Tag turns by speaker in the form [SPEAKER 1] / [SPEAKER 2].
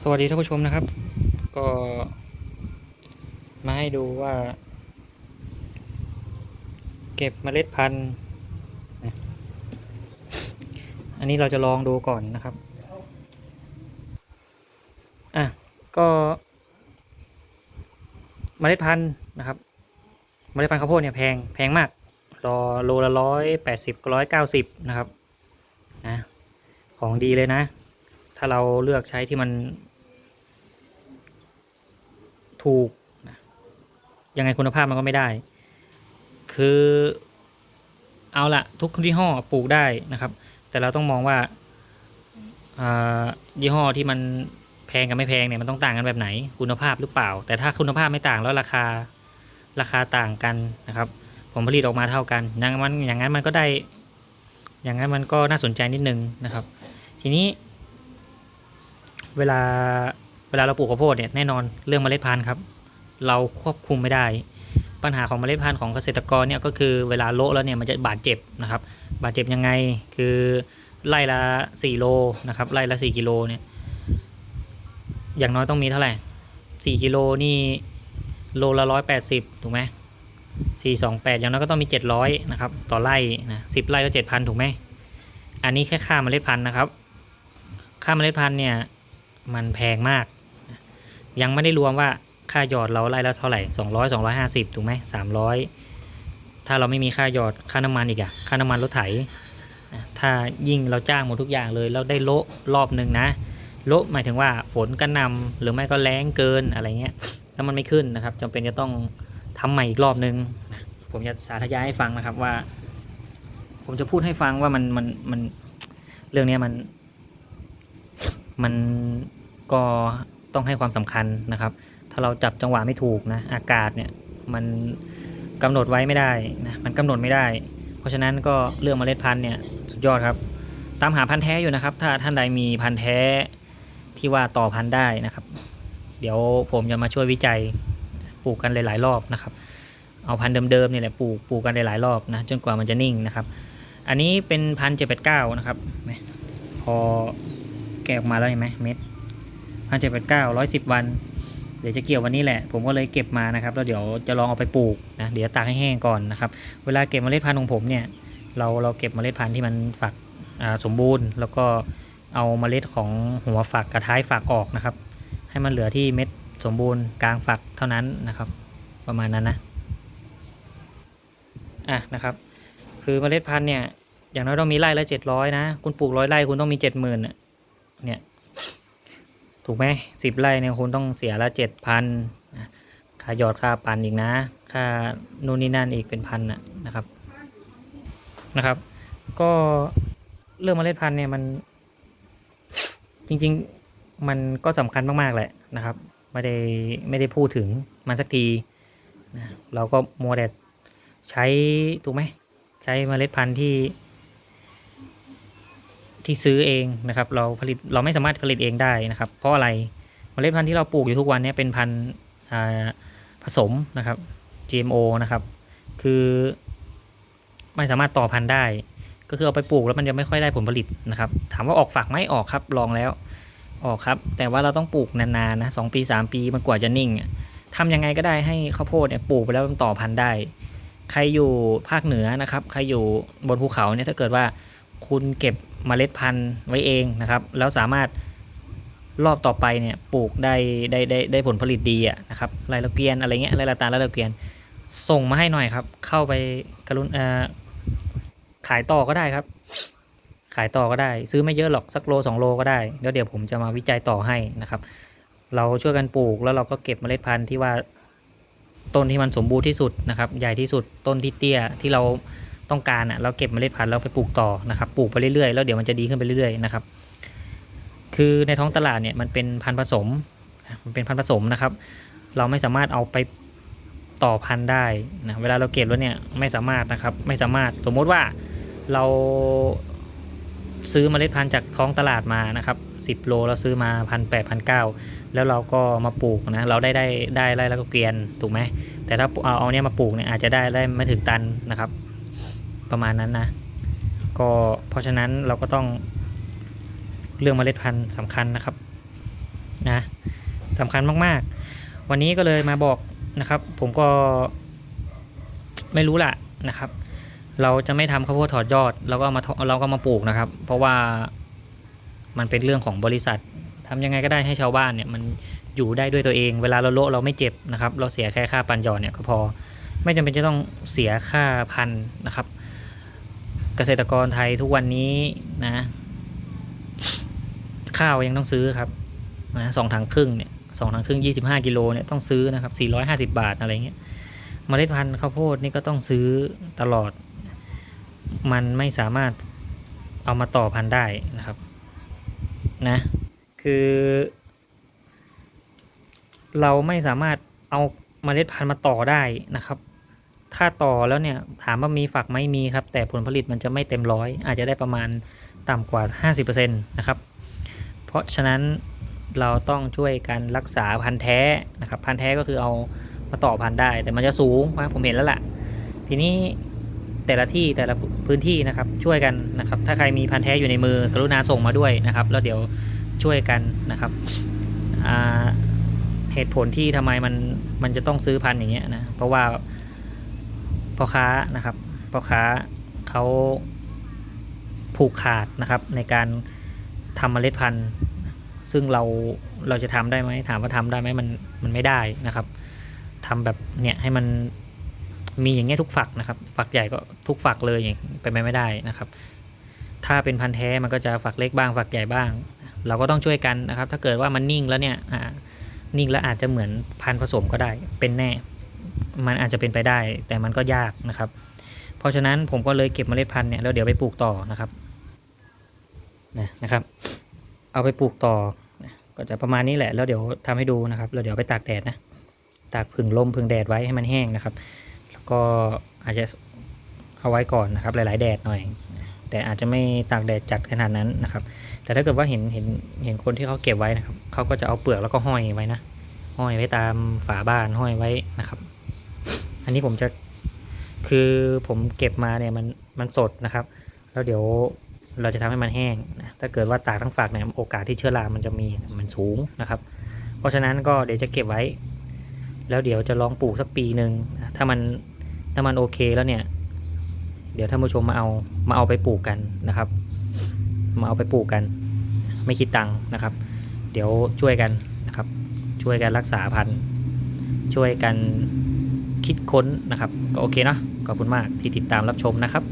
[SPEAKER 1] สวัสดีท่านผู้ชมนะครับ ก็มาให้ดูว่า เก็บเมล็ดพันธุ์อันนี้เราจะลองดูก่อนนะครับ อะ ก็เมล็ดพันธุ์นะครับเมล็ดพันธุ์ข้าวโพดเนี่ยแพงแพงมากรอโลละร้อยแปดสิบร้อยเก้าสิบนะครับนะของดีเลยนะ ถ้าเราเลือกใช้ที่มัน ถูกนะยังไงคุณภาพมันก็ไม่ได้ คือเอาละทุกยี่ห้อปลูกได้นะครับ แต่เราต้องมองว่าายี่ห้อที่มันแพงกับไม่แพงเนี่ยมันต้องต่างกันแบบไหน คุณภาพหรือเปล่า แต่ถ้าคุณภาพไม่ต่างแล้วราคาราคาต่างกันนะครับผลผลิตออกมาเท่ากันอย่างนั้นอย่างนั้นมันก็ได้ อย่างนั้นมันก็น่าสนใจนิดนึงนะครับ ทีนี้ เวลาเวลาเราปลูกข้าวโพดเนี่ยแน่นอนเรื่องเมล็ดพันธุ์ครับ เราควบคุมไม่ได้ ปัญหาของเมล็ดพันธุ์ของเกษตรกรเนี่ยก็คือเวลาโละแล้วเนี่ยมันจะบาดเจ็บนะครับ บาดเจ็บยังไงคือไล่ละ4โลนะครับไล่ละ4กิโลเนี่ยอย่างน้อยต้องมีเท่าไหร่4กิโลนี่โลละ180ถูกไหม428 อย่างน้อยก็ต้องมี 700นะครับต่อไร่นะ10ไร่ก็7,000ถูกไหมอันนี้แค่ค่าเมล็ดพันธุ์นะครับ ค่าเมล็ดพันธุ์เนี่ย มันแพงมาก ยังไม่ได้รวมว่าค่าหยอดเราไล่ละเท่าไหร่สองร้อยสองร้อยห้าสิบถูกไหมสามร้อยถ้าเราไม่มีค่าหยอดค่าน้ำมันอีกอะค่าน้ำมันรถไถ ถ้ายิ่งเราจ้างหมดทุกอย่างเลยเราได้โละรอบหนึ่งนะโละหมายถึงว่าฝนกระนำหรือไม่ก็แรงเกินอะไรเงี้ยแล้วมันไม่ขึ้นนะครับจำเป็นจะต้องทำใหม่อีกรอบนึงนะผมจะสาธยายให้ฟังนะครับว่า ผมจะพูดให้ฟังว่ามันมันมันเรื่องเนี้ยมัน มันก็ต้องให้ความสำคัญนะครับ ถ้าเราจับจังหวะไม่ถูกนะอากาศเนี่ยมันกำหนดไว้ไม่ได้นะมันกำหนดไม่ได้ เพราะฉะนั้นก็เรื่องเมล็ดพันธุ์เนี่ยสุดยอดครับ ตามหาพันธุ์แท้อยู่นะครับ ถ้าท่านใดมีพันธุ์แท้ที่ว่าต่อพันธุ์ได้นะครับ เดี๋ยวผมจะมาช่วยวิจัยปลูกกันหลาย ๆ รอบนะครับ เอาพันธุ์เดิมๆนี่แหละปลูกปลูกกันหลายๆรอบนะจนกว่ามันจะนิ่งนะครับ อันนี้เป็นพันเจ็ดแปดเก้านะครับพอ แกะออกมาแล้วเห็นไหมเม็ดพันเจ็ดแปดเก้าร้อยสิบวัน เดี๋ยวจะเกี่ยววันนี้แหละ ผมก็เลยเก็บมานะครับแล้วเดี๋ยวจะลองเอาไปปลูกนะเดี๋ยวตากให้แห้งก่อนนะครับ เวลาเก็บเมล็ดพันธุ์ของผมเนี่ย เราเราเก็บเมล็ดพันธุ์ที่มันฝักสมบูรณ์ แล้วก็เอาเมล็ดของหัวฝักกับท้ายฝักออกนะครับ ให้มันเหลือที่เม็ดสมบูรณ์กลางฝักเท่านั้นนะครับ ประมาณนั้นนะอะนะครับ คือเมล็ดพันธุ์เนี่ยอย่างน้อยต้องมีไร่ละเจ็ดร้อยนะ คุณปลูกร้อยไร่คุณต้องมีเจ็ดหมื่น เนี่ย ถูกไหมสิบไร่เนี่ยคุณต้องเสียละเจ็ดพันค่าหยอดค่าปันอีกนะ ค่านู่นนี่นั่นอีกเป็นพันนะนะครับนะครับ ก็เรื่องเมล็ดพันธุ์เนี่ยมัน จริง ๆ มันก็สำคัญมาก ๆ แหละนะครับ ไม่ได้ไม่ได้พูดถึงมันสักทีนะเราก็มัวแต่ใช้ถูกไหมใช้เมล็ดพันธุ์ที่ ที่ซื้อเองนะครับเราผลิตเราไม่สามารถผลิตเองได้นะครับ เพราะอะไรเมล็ดพันธุ์ที่เราปลูกอยู่ทุกวันนี้เป็นพันธุ์ผสมนะครับ GMO นะครับ คือไม่สามารถต่อพันธุ์ได้ ก็คือเอาไปปลูกแล้วมันจะไม่ค่อยได้ผลผลิตนะครับ ถามว่าออกฝักไหมออกครับลองแล้วออกครับ แต่ว่าเราต้องปลูกนานๆนะสองปีสามปีมันกว่าจะนิ่งทำยังไงก็ได้ให้ข้าวโพดเนี่ยปลูกไปแล้วมันต่อพันธุ์ได้ ใครอยู่ภาคเหนือนะครับ ใครอยู่บนภูเขาเนี่ยถ้าเกิดว่าคุณเก็บ เมล็ดพันธุ์ไว้เองนะครับ แล้วสามารถรอบต่อไปเนี่ยปลูกได้ได้ได้ได้ผลผลิตดีอะนะครับไรละเกียนอะไรเงี้ยไรละตาลไรละเกียน ส่งมาให้หน่อยครับ เข้าไปกรุณเออขายต่อก็ได้ครับ ขายต่อก็ได้ ซื้อไม่เยอะหรอกสักโลสองโลก็ได้แล้วเดี๋ยวผมจะมาวิจัยต่อให้นะครับ เราช่วยกันปลูกแล้วเราก็เก็บเมล็ดพันธุ์ที่ว่าต้นที่มันสมบูรณ์ที่สุดนะครับ ใหญ่ที่สุดต้นที่เตี้ยที่เรา ต้องการอะเราเก็บเมล็ดพันธุ์แล้วไปปลูกต่อนะครับปลูกไปเรื่อยๆแล้วเดี๋ยวมันจะดีขึ้นไปเรื่อยๆนะครับคือในท้องตลาดเนี่ยมันเป็นพันธุ์ผสมมันเป็นพันธุ์ผสมนะครับ เราไม่สามารถเอาไปต่อพันธุ์ได้นะเวลาเราเก็บแล้วเนี่ยไม่สามารถนะครับไม่สามารถสมมติว่าเราซื้อเมล็ดพันธุ์จากท้องตลาดมานะครับ10 โลเราซื้อมาพันแปดพันเก้าแล้วเราก็มาปลูกนะเราได้ได้ได้ไร่แล้วก็เกวียนถูกไหมแต่ถ้าเอาเอาเนี่ยมาปลูกเนี่ยอาจจะได้ได้ไม่ถึงตันนะครับ ประมาณนั้นนะก็เพราะฉะนั้นเราก็ต้องเรื่องเมล็ดพันธุ์สำคัญนะครับนะสำคัญมากๆ วันนี้ก็เลยมาบอกนะครับ ผมก็ไม่รู้ละนะครับ เราจะไม่ทำข้าวโพดถอดยอดเราก็มาเราก็มาปลูกนะครับ เพราะว่ามันเป็นเรื่องของบริษัททำยังไงก็ได้ให้ชาวบ้านเนี่ยมันอยู่ได้ด้วยตัวเอง เวลาเราโละเราไม่เจ็บนะครับ เราเสียแค่ค่าปันหยอดเนี่ยก็พอ ไม่จำเป็นจะต้องเสียค่าพันนะครับ เกษตรกรไทยทุกวันนี้นะ ข้าวยังต้องซื้อครับนะสองถังครึ่งเนี่ยสองถังครึ่งยี่สิบห้ากิโลเนี่ยต้องซื้อนะครับสี่ร้อยห้าสิบาทอะไรเงี้ยเมล็ดพันธุ์ข้าวโพดนี่ก็ต้องซื้อตลอด มันไม่สามารถเอามาต่อพันธุ์ได้นะครับนะคือ เราไม่สามารถเอาเมล็ดพันธุ์มาต่อได้นะครับ ถ้าต่อแล้วเนี่ยถามว่ามีฝักไหมมีครับ แต่ผลผลิตมันจะไม่เต็มร้อยอาจจะได้ประมาณต่ำกว่า 50%นะครับ เพราะฉะนั้นเราต้องช่วยกันรักษาพันธุ์แท้นะครับ พันธุ์แท้ก็คือเอามาต่อพันธุ์ได้ แต่มันจะสูงนะผมเห็นแล้วล่ะ ทีนี้แต่ละที่แต่ละพื้นที่นะครับช่วยกันนะครับ ถ้าใครมีพันธุ์แท้อยู่ในมือกรุณาส่งมาด้วยนะครับ แล้วเดี๋ยวช่วยกันนะครับเหตุผลที่ทำไมมันมันจะต้องซื้อพันธุ์อย่างเงี้ยนะเพราะว่า พ่อค้านะครับพ่อค้าเขาผูกขาดนะครับในการทำเมล็ดพันธุ์ซึ่งเราเราจะทำได้ไหมถามว่าทำได้ไหมมันมันไม่ได้นะครับทำแบบเนี่ยให้มันมีอย่างเงี้ยทุกฝักนะครับ ฝักใหญ่ก็ทุกฝักเลยอย่างเป็นไปไม่ได้นะครับ ถ้าเป็นพันธุ์แท้มันก็จะฝักเล็กบ้างฝักใหญ่บ้าง เราก็ต้องช่วยกันนะครับ ถ้าเกิดว่ามันนิ่งแล้วเนี่ยอ่านิ่งแล้วอาจจะเหมือนพันธุ์ผสมก็ได้เป็นแน่ มันอาจจะเป็นไปได้ แต่มันก็ยากนะครับ เพราะฉะนั้นผมก็เลยเก็บเมล็ดพันธุ์เนี่ยแล้วเดี๋ยวไปปลูกต่อนะครับนะนะครับ เอาไปปลูกต่อก็จะประมาณนี้แหละ แล้วเดี๋ยวทำให้ดูนะครับ แล้วเดี๋ยวไปตากแดดนะตากผึ่งลมผึ่งแดดไว้ให้มันแห้งนะครับ แล้วก็อาจจะเอาไว้ก่อนนะครับ หลาย ๆ แดดหน่อย แต่อาจจะไม่ตากแดดจัดขนาดนั้นนะครับ แต่ถ้าเกิดว่าเห็นเห็นเห็นคนที่เขาเก็บไว้นะครับเขาก็จะเอาเปลือกแล้วก็ห้อยไว้นะห้อยไว้ตามฝาบ้านห้อยไว้นะครับ อันนี้ผมจะคือผมเก็บมาเนี่ยมันมันสดนะครับ แล้วเดี๋ยวเราจะทำให้มันแห้งนะถ้าเกิดว่าตากทั้งฝักเนี่ยโอกาสที่เชื้อรามันจะมีมันสูงนะครับ เพราะฉะนั้นก็เดี๋ยวจะเก็บไว้ แล้วเดี๋ยวจะลองปลูกสักปีหนึ่งถ้ามันถ้ามันโอเคแล้วเนี่ย เดี๋ยวท่านผู้ชมมาเอามาเอาไปปลูกกันนะครับ มาเอาไปปลูกกัน ไม่คิดตังค์นะครับ เดี๋ยวช่วยกันนะครับ ช่วยกันรักษาพันธุ์ช่วยกัน คิดค้นนะครับ ก็โอเคเนาะขอบคุณมากที่ติดตามรับชมนะครับ